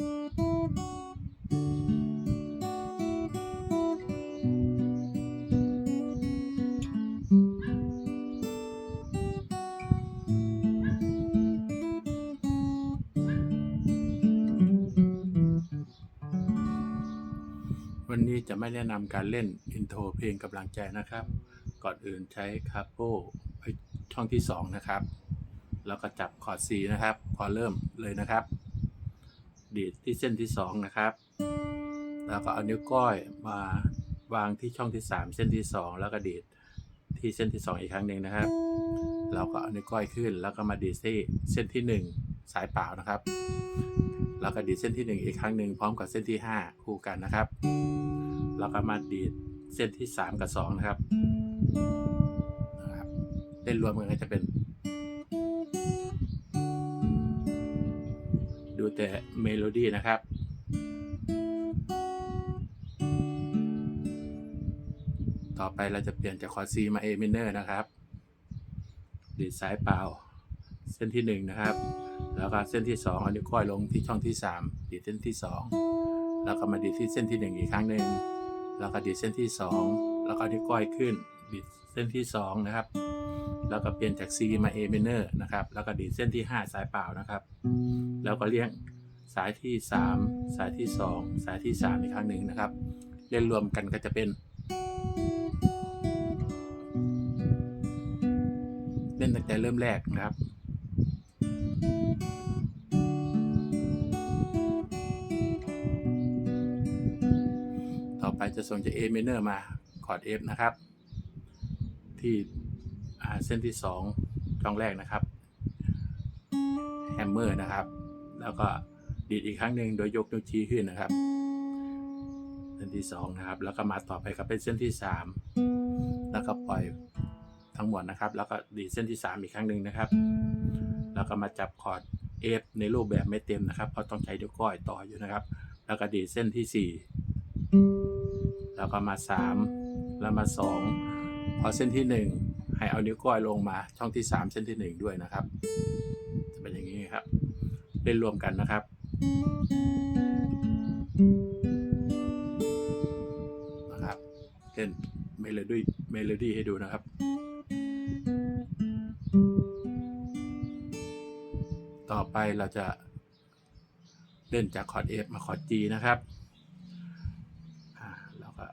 วันนี้จะไม่แนะนำการเล่นอินโทรเพลงกำลังใจนะครับ ก่อนอื่นใช้คาโปช่องที่ 2 นะครับ แล้วก็จับคอร์ด C นะครับ พอเริ่มเลยนะครับ ดีดที่เส้นที่2นะครับ แล้วก็เอานิ้วก้อยมาวางที่ช่องที่ 3 เส้นที่ 2 แล้วก็ดีดที่เส้นที่ 2 อีกครั้งหนึ่งนะครับ เราก็เอานิ้วก้อยขึ้น แล้วก็มาดีดที่เส้นที่ 1 สายเปล่านะครับ แล้วก็ดีดเส้นที่ 1 อีกครั้งหนึ่งพร้อมกับเส้นที่ 5 คู่กันนะครับ แล้วก็มาดีดเส้นที่ 3 กับ 2 นะครับนะครับเล่นรวมกันก็จะเป็น แต่เมโลดี้นะครับ ต่อไปเราจะเปลี่ยนจากคอร์ด C มา A minor นะครับ ดีดสายเปล่า เส้นที่ 1 นะครับ แล้วก็เส้นที่ 2 เอานิ้วก้อยลงที่ช่องที่ 3 ดีดเส้นที่ 2 แล้วก็มาดีดที่เส้นที่ 1 อีกครั้งหนึ่งแล้วก็ดีดเส้นที่ 2 แล้วก็นิ้วก้อยขึ้น ดีดเส้นที่ 2 นะครับ แล้วก็เปลี่ยนจาก C มา A minor นะครับ แล้วก็ดีดเส้นที่ 5 สายเปล่านะครับ แล้วก็เลี้ยงสายที่ 3 สายที่ 2 สายที่ 3 อีกครั้งหนึ่งนะครับ เล่นรวมกันก็จะเป็น เล่นตั้งแต่เริ่มแรกนะครับต่อไปจะส่งจาก A minor มาคอร์ด F นะครับ ที่ เส้นที่2ช่องแรกนะครับแฮมเมอร์นะครับ แล้วก็ดีดอีกครั้งหนึ่งโดยยกนิ้วชี้ขึ้นนะครับ เส้นที่2นะครับ แล้วก็มาต่อไปกับเป็นเส้นที่ 3 แล้วก็ปล่อยทั้งหมดนะครับ แล้วก็ดีดเส้นที่ 3 อีกครั้งหนึ่งนะครับ แล้วก็มาจับคอร์ด F ในรูปแบบไม่เต็มนะครับเพราะต้องใช้นิ้วก้อยต่ออยู่นะครับ แล้วก็ดีดเส้นที่ 4 แล้วก็มา 3 แล้วมา 2 พอเส้นที่ 1 ให้เอานิ้วก้อยลงมาช่องที่ 3 เส้นที่ 1 ด้วยนะครับ จะเป็นอย่างนี้ครับ เล่นรวมกันนะครับ นะครับเล่นเมโลดี้เมโลดี้ให้ดูนะครับต่อไปเราจะเล่นจากคอร์ด F มาคอร์ด G นะครับอ่าแล้วก็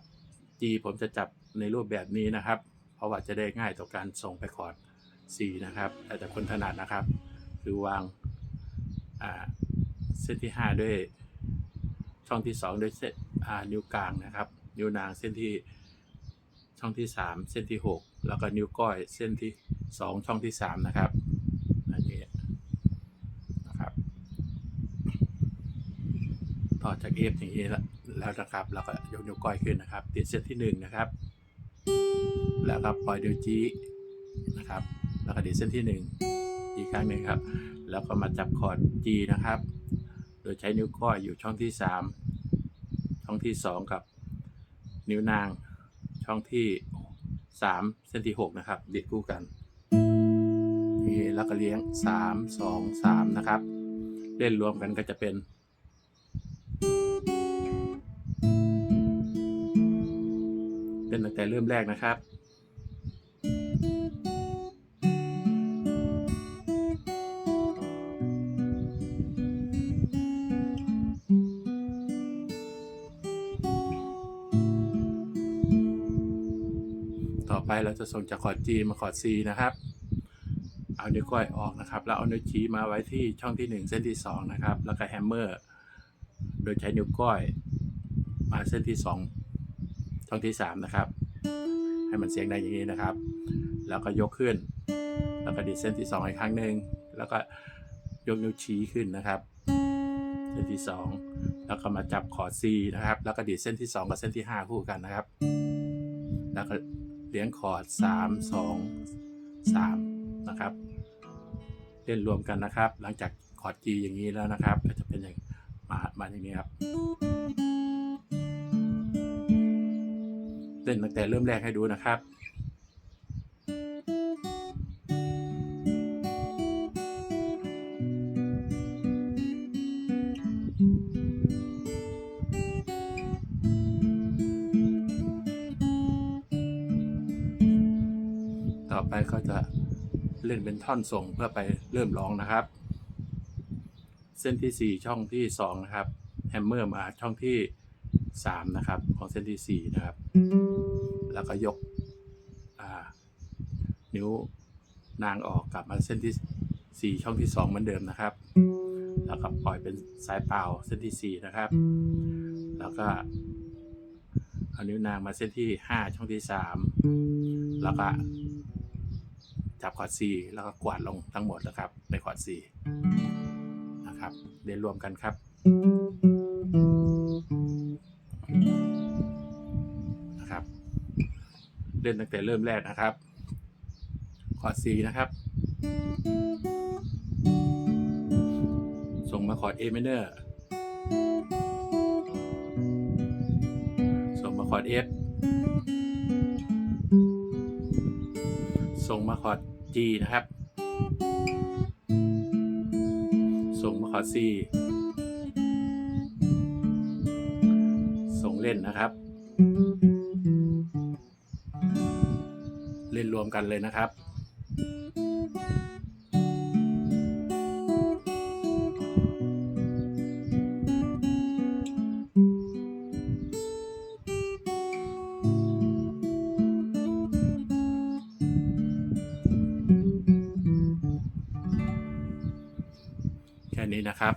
G ผมจะจับในรูปแบบนี้นะครับ ราะว่าจะได้ง่ายต่อการส่งไปคอร์ด C นะครับ แต่แต่คนถนัดนะครับ คือวางเส้นที่ 5 ด้วยช่องที่ 2 ด้วยเส้นนิ้วกลางนะครับ นิ้วนางเส้นที่ช่องที่ 3 เส้นที่ 6 แล้วก็นิ้วก้อยเส้นที่ 2 ช่องที่ 3 นะครับอันนี้นะครับ ต่อจาก F อย่างนี้แล้วแล้วนะครับ แล้วก็ยกนิ้วก้อยขึ้นนะครับ ติดเส้นที่ 1 นะครับ แล้วก็ปล่อยนิ้วจีนะครับ แล้วก็ดีดเส้นที่ 1 อีกครั้งหนึ่งครับ แล้วก็มาจับคอร์ด G นะครับ โดยใช้นิ้วก้อยอยู่ช่องที่ 3 ช่องที่ 2 กับนิ้วนาง ช่องที่ 3 เส้นที่ 6 นะครับดีดคู่กันนี่แล้วก็เลี้ยง 3 2 3 นะครับ เล่นรวมกันก็จะเป็นเล่นตั้งแต่เริ่มแรกนะครับ ไปเราจะส่งจากคอร์ด G มาคอร์ด C นะครับ เอานิ้วก้อยออกนะครับ แล้วเอานิ้วชี้มาไว้ที่ช่องที่ 1 เส้นที่ 2 นะครับ แล้วก็แฮมเมอร์ โดยใช้นิ้วก้อยมาเส้นที่ 2 ช่องที่ 3 นะครับ ให้มันเสียงได้อย่างนี้นะครับ แล้วก็ยกขึ้น แล้วก็ดีเส้นที่ 2 อีกครั้งหนึ่งแล้วก็ยกนิ้วชี้ขึ้นนะครับ เส้นที่ 2 แล้วก็มาจับคอร์ด C นะครับ แล้วก็ดีดเส้นที่ 2 กับเส้นที่ 5 คู่กันนะครับ แล้วก็ เลี้ยงคอร์ด3 2 3นะครับ เล่นรวมกันนะครับ หลังจากคอร์ด G อย่างนี้แล้วนะครับ ก็จะเป็นอย่างมามาอย่างนี้ครับ เล่นตั้งแต่เริ่มแรกให้ดูนะครับ่อไปก็จะเล่นเป็นท่อนส่งเพื่อไปเริ่มร้องนะครับ เส้นที่ 4 ช่องที่ 2 นะครับแฮมเมอร์มาช่องที่ 3 นะครับ ของเส้นที่ 4 นะครับ แล้วก็ยกนิ้วนางออกกลับมาเส้นที่ 4 ช่องที่ 2 เหมือนเดิมนะครับ แล้วก็ปล่อยเป็นสายเปล่าเส้นที่ 4 นะครับ แล้วก็เอานิ้วนางมาเส้นที่ 5 ช่องที่ 3 แล้วก็ จับคอร์ด C แล้วก็กวาดลงทั้งหมดนะครับในคอร์ด C นะครับเรียนรวมกันครับ นะครับ เล่นตั้งแต่เริ่มแรกนะครับ คอร์ด C นะครับ ส่งมาคอร์ด A minor ส่งมาคอร์ด F ส่งมาคอร์ด G นะครับ ส่งมาคอร์ด C ส่งเล่นนะครับ เล่นรวมกันเลยนะครับ นี้นะครับ